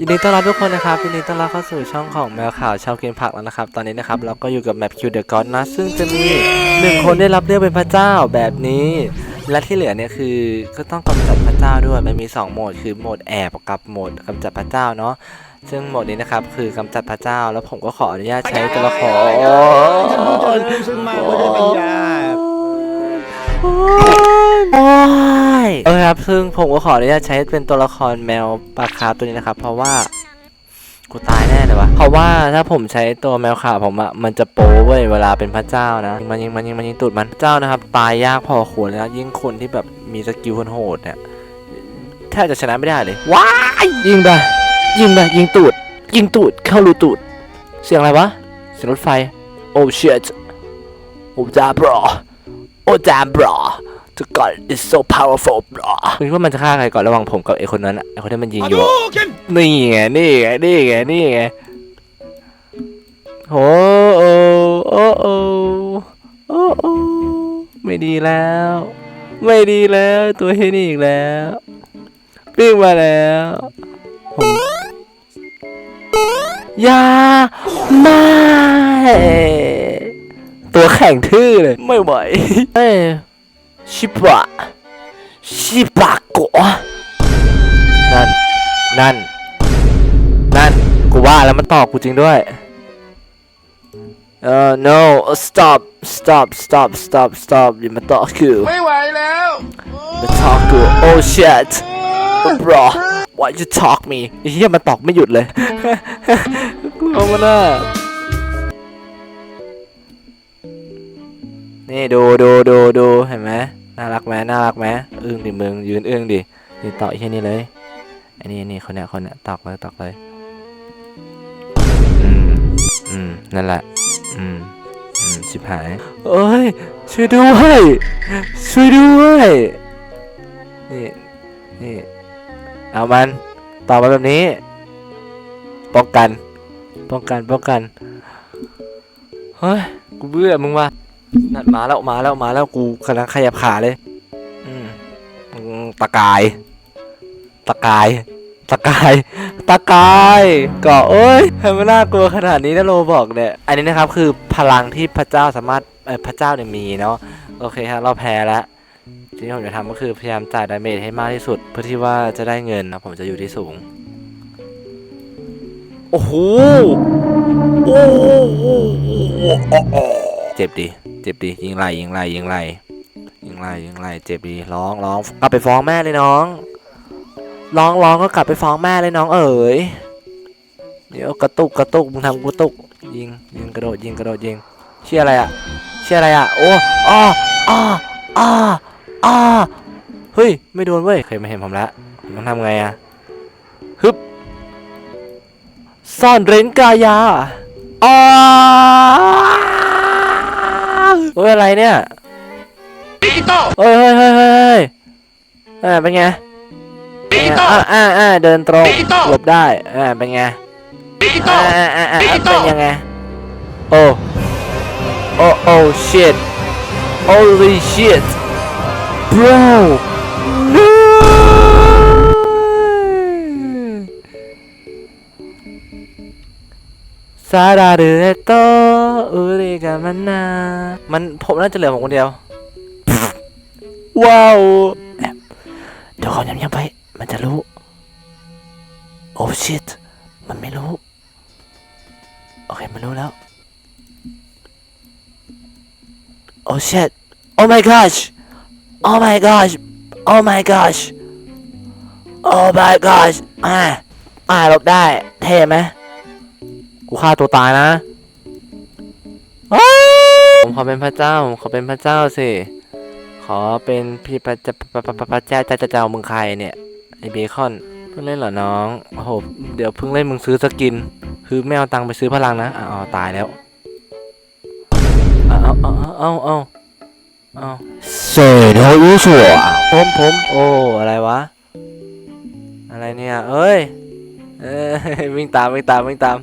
ยินดีต้อนรับทุกคนนะครับยินดีต้อนรับเข้าสู่ช่องของแมวข่าวชาวกินผักแล้วนะครับ ตอนนี้นะครับเราก็อยู่กับแมปคิวเดอะก็อดนะ ซึ่งจะมีหนึ่งคนได้รับเลือกเป็นพระเจ้าแบบนี้ และที่เหลือเนี่ยคือก็ต้องกำจัดพระเจ้าด้วย มันมี 2 โหมด คือโหมดแอบกับโหมดกำจัดพระเจ้าเนาะ ซึ่งโหมดนี้นะครับคือกำจัดพระเจ้า แล้วผมก็ขออนุญาตใช้ตัวละครซึ่งมากไม่ได้ปัญญาโอ้ ยเออครับ ซึ่งผมก็ขออนุญาตใช้เป็นตัวละครแมวปลาคาร์ฟตัวนี้นะครับ เพราะว่ากูตายแน่เลยวะเพราะว่าถ้าผมใช้ตัวแมวขาวผมอะมันจะโป้เว้ยเวลาเป็นพระเจ้านะมันยิงมันยิงมันยิงตูดมันเจ้านะครับ ตายยากพอควรแล้วยิ่งคนที่แบบมีสกิลคนโหดเนี่ยแทบจะชนะไม่ได้เลยว้ายยิงไปยิงไปยิงตูด ยิงตูดเข้ารูตูด เสียงอะไรวะเสียงรถไฟโอ้ shit โอ้จ้า bro โอ้จ้า bro คน is so powerful bro คุณคิดว่ามันจะฆ่าใครก่อนระหว่างผมกับไอ้คนนั้นอะไอ้คนที่มันยิงอยู่อะนี่ไงนี่ไงนี่ไงนี่ไงโอ้โอ้โอ้โอ้โอ้โอ้ไม่ดีแล้ว ไม่ดีแล้วตัวเฮนี่อีกแล้วปิ้งมาแล้วผมอยาไม่ตัวแข็งทื่อเลย ไม่ไหวเอ้ย ชิบะชิบะโกะนั่น นั่น นั่น กูว่าแล้วมันตอบกูจริงด้วย เออ no stop stop stop stop stop อย่ามาตอบกูไม่ไหวแล้วมาตอบกู oh shit bro why you talk me ไอ้เหี้ยมันตอกไม่หยุดเลยกลัวมันอะ นี่ดูดูดูดูเห็นไหมน่ารักไหมน่ารักไหมอึ้งดิมึงยืนอึ้งดิยืนต่อไอ้เหี้เลยอันนี้อันนี้คนเนี้ยคนเนี้ยตอกเลยตอกเลยอืมอืมนั่นแหละอืมอืมชิบหายเอ้ยช่วยด้วยช่วยด้วยนี่นี่เอามันต่อมาแบบนี้ป้องกัน ป้องกัน ป้องกัน เฮ้ย กูเบื่อมึงว่ะ นั่นมาแล้วมาแล้วมาแล้วกูกำลังขยับขาเลย อืมตะกาย ตะกาย ตะกาย ตะกายก็เอ้ยทำไมน่ากลัวขนาดนี้นะโลบอกเนี่ย อันนี้นะครับคือพลังที่พระเจ้าสามารถเออพระเจ้าเนี่ยมีเนาะ โอเคครับเราแพ้แล้วสิ่งที่ผมจะทำก็คือพยายามจ่ายดาเมจให้มากที่สุด เพื่อที่ว่าจะได้เงินนะผมจะอยู่ที่สูง โอ้โห โอ้โห จ็บดิเจ็บดิยิงไหลยิงไหลยิงไหลยิงไหลยิงไหลเจ็บดิร้องร้องกลับไปฟ้องแม่เลยน้อง ร้องร้องก็กลับไปฟ้องแม่เลยน้องเอ๋ยเดี๋ยวกระตุกกระตุกมึงทำกระตุกยิงยิงกระโดดยิงกระโดดยิงเชื่ออะไรอะเชื่ออะไรอะโอ้อ้ออ้ออ้ออ้อเฮ้ยไม่โดนเว้ยเคยมาเห็นผมแล้วผมต้องทำไงอะฮึบซ่อนเร้นกายาอ้า เฮ้ยอะไรเนี่ยดิจิตอลเฮ้ยเฮ้ยเฮ้ยเฮ้ยเฮ้ยอ่าเป็นไงดิจิตอลอ่าอ่าอ่าเดินตรงดิจิตอลหลบได้อ่าเป็นไงดิจิตออ่าลอ่าอ่าดิอ่าจิตอเป็ลนยังไงโอ้โอ้โอ้ shit holy shit bro ซาดาเดโตอุริกามันนา มันผมน่าจะเหลือผมคนเดียว ว้าวแอบเดี๋ยวก่อนยังๆไป มันจะรู้ โอ้ shit มันไม่รู้ โอเค มันรู้แล้ว โอ้ shit oh my gosh oh my gosh oh my gosh oh my gosh อ่าอ่าหลบได้ เท่ไหม กูฆ่าตัวตายนะอ้าวผมขอเป็นพระเจ้าผมขอเป็นพระเจ้าสิ ขอเป็นพี่พระเจ้าพระพระพระพระเจ้าเจ้าเจ้าเจ้ามึงใครเนี่ยไอเบคอนเพิ่งเล่นเหรอน้องโอ้โหเดี๋ยวเพิ่งเล่นมึงซื้อสกิน คือไม่เอาตังค์ไปซื้อพลังนะอ๋อตายแล้วเอาเอาเอาเอาเอาเอาเสดโฮยุสัวผมผมโอ้อะไรวะ อะไรเนี่ยเอ้ยเอ้ยวิ่งตามวิ่งตามวิ่งตาม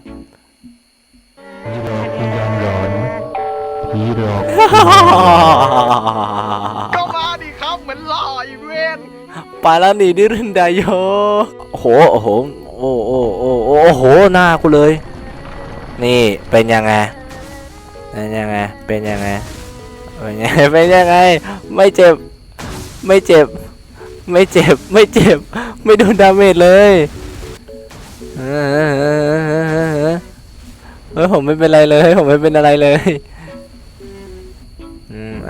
หลอก ก็มาดิครับเหมือนหล่ออีเวนไปแล้วหนีดิรินดายโยโอ้โห โอ้โหโอ้โอ้โอ้โอ้โอ้โอ้โห หน้ากูเลย นี่เป็นยังไง เป็นยังไง เป็นยังไง เป็นยังไง เป็นยังไง ไม่เจ็บ ไม่เจ็บ ไม่เจ็บ ไม่เจ็บ ไม่โดนดาเมจเลยเออเออเออเออเออเฮ้ยผมไม่เป็นไรเลย ผมไม่เป็นอะไรเลย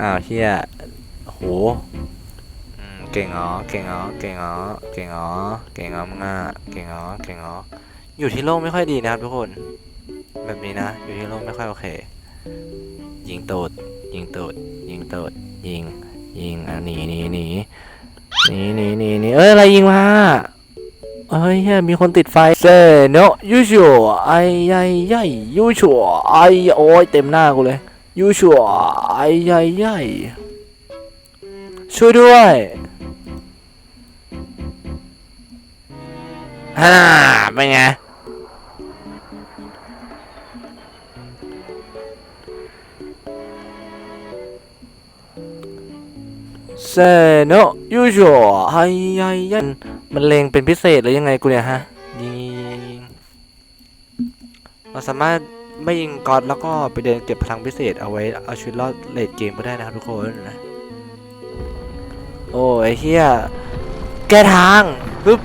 อืมอ้าวเฮียโอ้โหอืมเก่งอ๋อเก่งอ๋อเก่งอ๋อเก่งอ๋อเก่งอ๋อมึงอะเก่งอ๋อเก่งอ๋ออยู่ที่โลกไม่ค่อยดีนะครับทุกคน แบบนี้นะ อยู่ที่โลกไม่ค่อยโอเค ยิงตูดยิงตูดยิงตูดยิง ยิงอะหนีหนีหนีหนีหนีหนีหนีเอ้ยอะไรยิงมาเฮ้ยเหี้ยมีคนติดไฟเซโนยูชัวไอ้ใหญ่ใหญ่ยูชัวไอ้โอ้ยเต็มหน้ากูเลย ยูชัวไอ้ใหญ่ใหญ่ช่วยด้วยฮ่าเป็นไงเซโนยูชัวไอ้ใหญ่ใหญ่มันเลงเป็นพิเศษหรือยังไงกูเนี่ยฮะยิงเราสามารถ ไม่ยิงก๊อตแล้วก็ไปเดินเก็บพลังพิเศษเอาไว้เอาชีวิตรอดเลดเกมก็ได้นะครับทุกคนนะโอ้ยเฮียแก้ทางปึ๊บ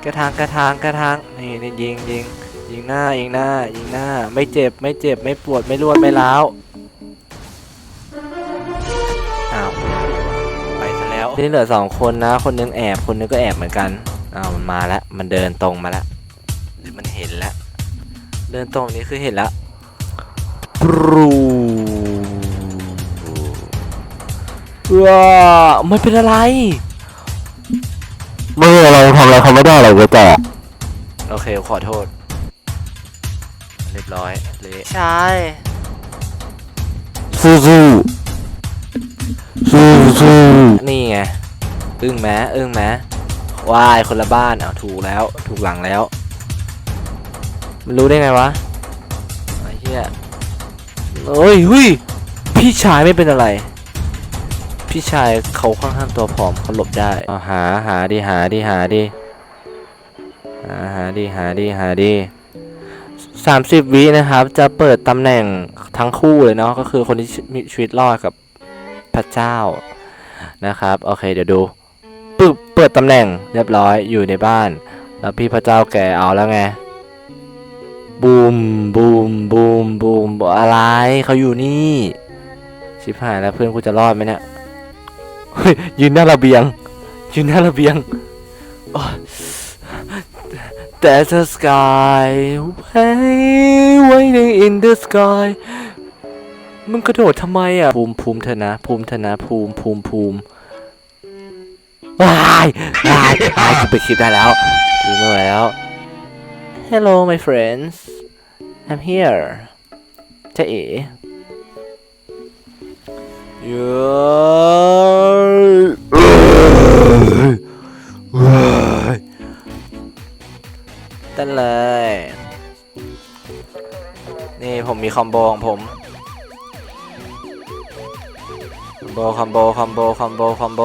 แก้ทางแก้ทางแก้ทางนี่นี่ยิงยิงยิงหน้ายิงหน้ายิงหน้า ไม่เจ็บไม่เจ็บไม่ปวดไม่รวดไม่ร้าวอ้าวไปซะแล้วนี่เหลือสองคนนะ คนนึงแอบคนนึงก็แอบเหมือนกันอ้าวมันมาแล้วมันเดินตรงมาแล้ว มันเห็นแล้ว เดินตรงนี้คือเห็นแล้วปรูว้ามันเป็นอะไร ไม่เราทำอะไรเขาไม่ได้หรอกเว้ยแต่โอเค ขอโทษ เรียบร้อยเละใช่ สู้สู้สู้สู้นี่ไง อึ้งแม้อึ้งแม้วายคนละบ้านเอาถูกแล้ว ถูกหลังแล้ว มันรู้ได้ไงวะไอ้เหี้ยเอ้ยหุยพี่ชายไม่เป็นอะไร พี่ชายเขาค่อนข้างตัวผอมเขาหลบได้เอาหาหาดิหาดิหาดิหาหาดิหาดิหาดิสามสิบวินะครับ จะเปิดตำแหน่งทั้งคู่เลยเนาะก็คือคนที่มีชีวิตรอดกับพระเจ้านะครับโอเคเดี๋ยวดูปึ๊บเปิดตำแหน่งเรียบร้อยอยู่ในบ้าน แล้วพี่พระเจ้าแกเอาแล้วไง บูมบูมบูมบูมบอกอะไรเขาอยู่นี่ ชิบหายแล้วเพื่อนกูจะรอดไหมเนี่ยยืนหน้าระเบียง ยืนหน้าระเบียงโอ๊ย There's a sky way waiting in the sky มึงกระโดดทำไมอะ ภูมิภูมิเธอนะ ภูมิเธอนะ ภูมิภูมิภูมิวายวายวายกูไปคลิปได้แล้วดูไม่ไหวแล้ว Hello my friends I'm here เจ๊เอ๋เย้เต้นเลย นี่ผมมีคอมโบของผม คอมโบ คอมโบ คอมโบ คอมโบ คอมโบ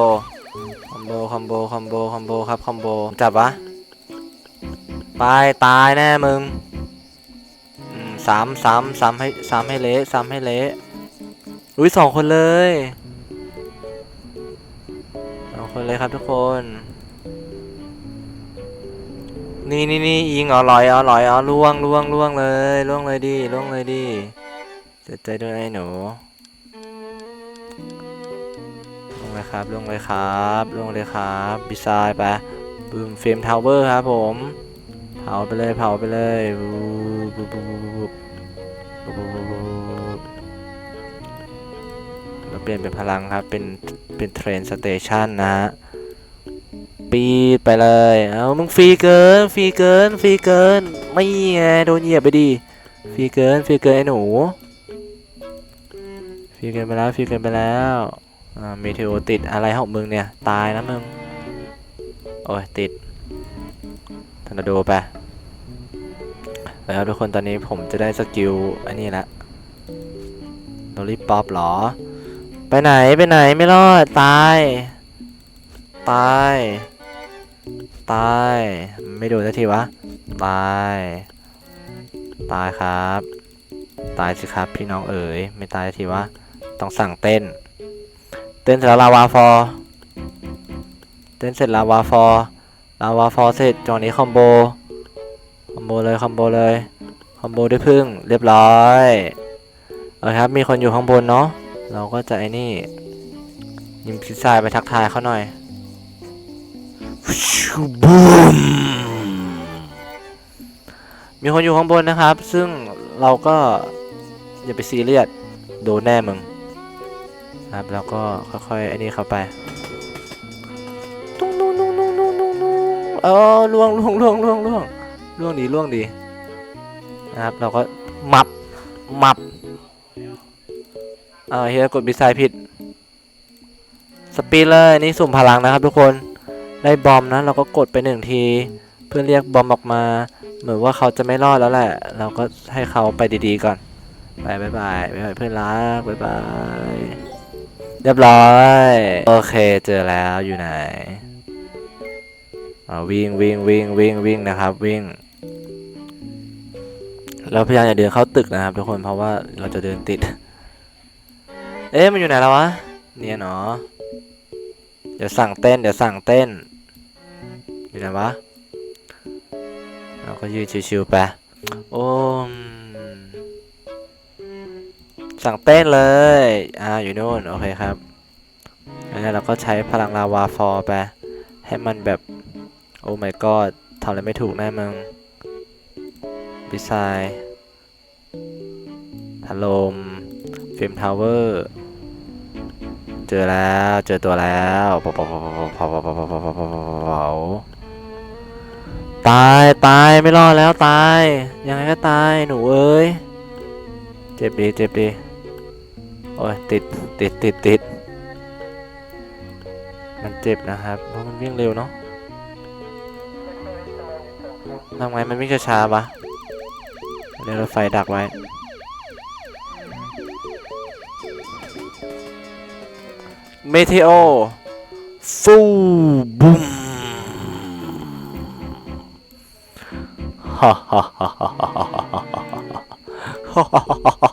คอมโบ คอมโบ คอมโบคอมโบครับ คอมโบ จับวะ ตายตายแน่มึงสามสามสามให้สามให้เละสามให้เละอุ้ยสองคนเลยสองคนเลยครับทุกคน นี่นี่นี่ยิงอ๋อลอยอ๋อลอยอ๋อล่วงล่วงล่วงเลยล่วงเลยดิล่วงเลยดิเสียใจด้วยไอ้หนูลงเลยครับลงเลยครับลงเลยครับบีซายไปบูมเฟรมทาวเวอร์ครับผม เอาไปเลยเผาไปเลยเราเปลี่ยนเป็นพลังครับ เป็น เป็นเทรนสเตชันนะฮะ ปีดไปเลย เอามึงฟรีเกิน ฟรีเกิน ฟรีเกิน ไม่ไงโดนเหยียบไปดี ฟรีเกิน ฟรีเกินไอ้หนู ฟรีเกินไปแล้ว ฟรีเกินไปแล้วเมเทโอติดอะไรของมึงเนี่ย ตายนะมึง โอ้ยติดทอร์นาโดไป แล้วทุกคนตอนนี้ผมจะได้สกิลอันนี้ละโดลิป๊อปหรอ ไปไหนไปไหนไม่รอด ตาย ตาย ตาย ไม่โดนสักทีวะ ตาย ตายครับ ตายสิครับพี่น้องเอ๋ย ไม่ตายสักทีวะ ต้องสั่งเต้น เต้นเสร็จแล้วลาวาฟอเต้นเสร็จลาวาฟอลาวาฟอเสร็จจอนี้คอมโบ คอมโบเลยคอมโบเลยคอมโบด้วยพึ่งเรียบร้อยเอาครับมีคนอยู่ข้างบนเนาะเราก็จะไอ้นี่ยิงพิซซ่าไปทักทายเขาหน่อยบูมมีคนอยู่ข้างบนนะครับ ซึ่งเราก็อย่าไปซีเรียสโดนแน่มึงครับแล้วก็ค่อยๆไอ้นี่เข้าไปตุ้งตุ้งตุ้งตุ้งตุ้งตุ้งตุ้งเออล่วงล่วงล่วงล่วงล่วง ล่วงดีล่วงดีนะครับ เราก็มับมับอ่าเฮียกดบิสายผิดสปีดเลยนี่สุ่มพลังนะครับทุกคนได้บอมนะเราก็กดไปหนึ่งที เพื่อเรียกบอมออกมา เหมือนว่าเขาจะไม่รอดแล้วแหละ เราก็ให้เขาไปดีๆก่อนไปบายบายบายบายเพื่อนรักบายบายเรียบร้อย โอเคเจอแล้วอยู่ไหนอ่าวิ่งวิ่งวิ่งวิ่งวิ่งนะครับ วิ่ง เราพยายามอย่าเดินเข้าตึกนะครับทุกคนเพราะว่าเราจะเดินติด เอ๊ะมันอยู่ไหนแล้ววะ เนี่ยเนาะเดี๋ยวสั่งเต้นเดี๋ยวสั่งเต้น อยู่ไหนวะ เราก็ยืนชิวๆไป โอ้สั่งเต้นเลย อ่า อยู่นู่น โอเคครับแล้วเนี่ยเราก็ใช้พลังลาวาฟอร์ไป ให้มันแบบ โอ้ my god ทำอะไรไม่ถูกแน่มึง บิสไซถล่มฟิล์มทาวเวอร์เจอแล้วเจอตัวแล้วเผาเผาเผาเผาเผาเผาเผาเผาเผาเผาเผาตายตายไม่รอดแล้วตายยังไงก็ตายหนูเอ้ยเจ็บดีเจ็บดีโอ้ยติดติดติดติดมันเจ็บนะครับเพราะมันวิ่งเร็วเนาะทำไงมันวิ่งช้าๆปะ เรถไฟดักไว้เมเทโอฟูบุมฮ่าฮ่าฮ่าฮ่าฮ่าฮ่าฮ่าฮ่า